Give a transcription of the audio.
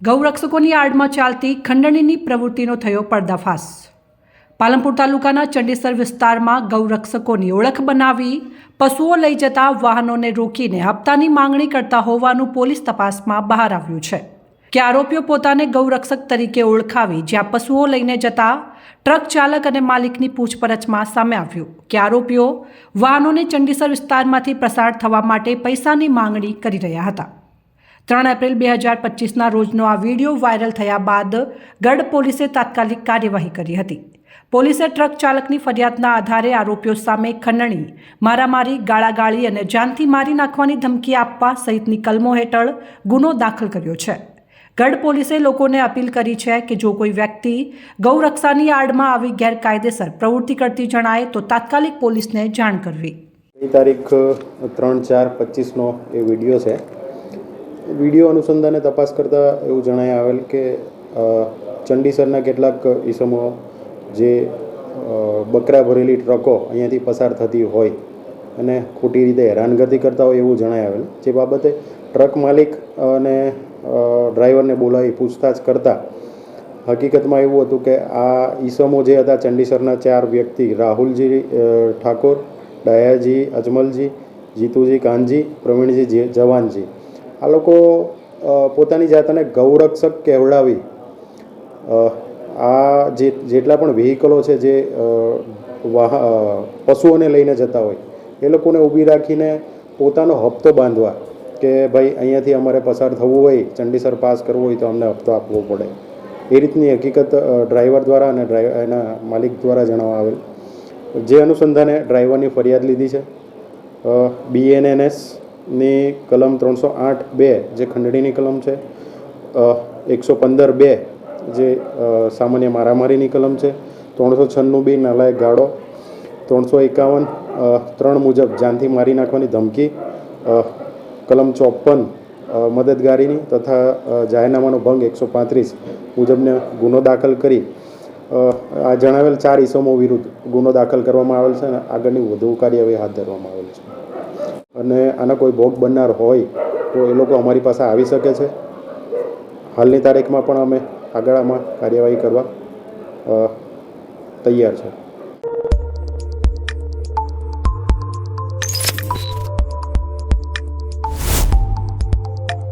ગૌરક્ષકોની આડમાં ચાલતી ખંડણીની પ્રવૃત્તિનો થયો પર્દાફાશ. પાલનપુર તાલુકાના ચંડીસર વિસ્તારમાં ગૌરક્ષકોની ઓળખ બનાવી પશુઓ લઈ જતા વાહનોને રોકીને હપ્તાની માંગણી કરતા હોવાનું પોલીસ તપાસમાં બહાર આવ્યું છે. કે આરોપીઓ પોતાને ગૌરક્ષક તરીકે ઓળખાવી જ્યાં પશુઓ લઈને જતા ટ્રક ચાલક અને માલિકની પૂછપરછમાં સામે આવ્યું કે આરોપીઓ વાહનોને ચંડીસર વિસ્તારમાંથી પ્રસાર થવા માટે પૈસાની માંગણી કરી રહ્યા હતા. ત્રણ એપ્રિલ બે હજાર પચીસના રોજનો આ વીડિયો વાયરલ થયા બાદ ગઢ પોલીસે તાત્કાલિક કાર્યવાહી કરી હતી. પોલીસે ટ્રક ચાલકની ફરિયાદના આધારે આરોપીઓ સામે ખંડણી, મારામારી, ગાળાગાળી અને જાનથી મારી નાખવાની ધમકી આપવા સહિતની કલમો હેઠળ ગુનો દાખલ કર્યો છે. ગઢ પોલીસે લોકોને અપીલ કરી છે કે જો કોઈ વ્યક્તિ ગૌરક્ષાની આડમાં આવી ગેરકાયદેસર પ્રવૃત્તિ કરતી જણાય તો તાત્કાલિક પોલીસને જાણ કરવી. તારીખ ત્રણ ચાર પચીસનો એ વીડિયો છે. વીડિયો અનુસંધાને તપાસ કરતાં એવું જણાય આવેલ કે ચંડીસરના કેટલાક ઈસમો જે બકરા ભરેલી ટ્રકો અહીંયાથી પસાર થતી હોય અને ખોટી રીતે હેરાનગતિ કરતા હોય એવું જણાય આવેલ. જે બાબતે ટ્રક માલિક અને ડ્રાઈવરને બોલાવી પૂછતાછ કરતાં હકીકતમાં એવું હતું કે, આ ઈસમો જે હતા ચંડીસરના ચાર વ્યક્તિ, રાહુલજી ઠાકોર, ડાયાજી, અજમલજી, જીતુજી કાનજી, પ્રવીણજી જવાનજી. આ લોકો પોતાની જાતને ગૌરક્ષક કહેવડાવી. આ જેટલા પણ વ્હીકલો છે જે વાહ પશુઓને લઈને જતા હોય, એ લોકોને ઊભી રાખીને પોતાનો હપ્તો બાંધવા કે ભાઈ અહીંયાથી અમારે પસાર થવું હોય, ચંડીસર પાસ કરવું હોય તો અમને હપ્તો આપવો પડે. એ રીતની હકીકત ડ્રાઈવર દ્વારા અને ડ્રાઈવર એના માલિક દ્વારા જણાવવા આવેલ. જે અનુસંધાને ડ્રાઈવરની ફરિયાદ લીધી છે. બીએનએનએસની કલમ ત્રણસો આઠ બે જે ખંડણીની કલમ છે એકસો પંદર બે જે સામાન્ય મારામારીની કલમ છે, ત્રણસો છન્નું બી નાલાયક ગાળો, ત્રણસો એકાવન ત્રણ મુજબ જાનથી મારી નાખવાની ધમકી કલમ ચોપન મદદગારીની તથા જાહેરનામાનો ભંગ એકસો પાંત્રીસ મુજબને ગુનો દાખલ કરી આ જણાવેલ ચાર ઇસમો વિરુદ્ધ ગુનો દાખલ કરવામાં આવેલ છે અને આગળની વધુ કાર્યવાહી હાથ ધરવામાં આવેલ છે. અને આના કોઈ ભોગ બનનાર હોય તો એ લોકો અમારી પાસે આવી શકે છે. હાલની તારીખમાં પણ અમે આગળ આમાં કાર્યવાહી કરવા તૈયાર છે.